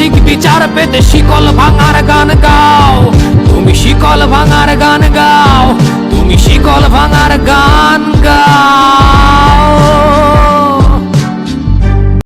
সঠিক বিচার পেতে শিকল ভাঙার গান গাও। তুমি শিকল ভাঙার গান গাও। তুমি শিকল ভাঙার গান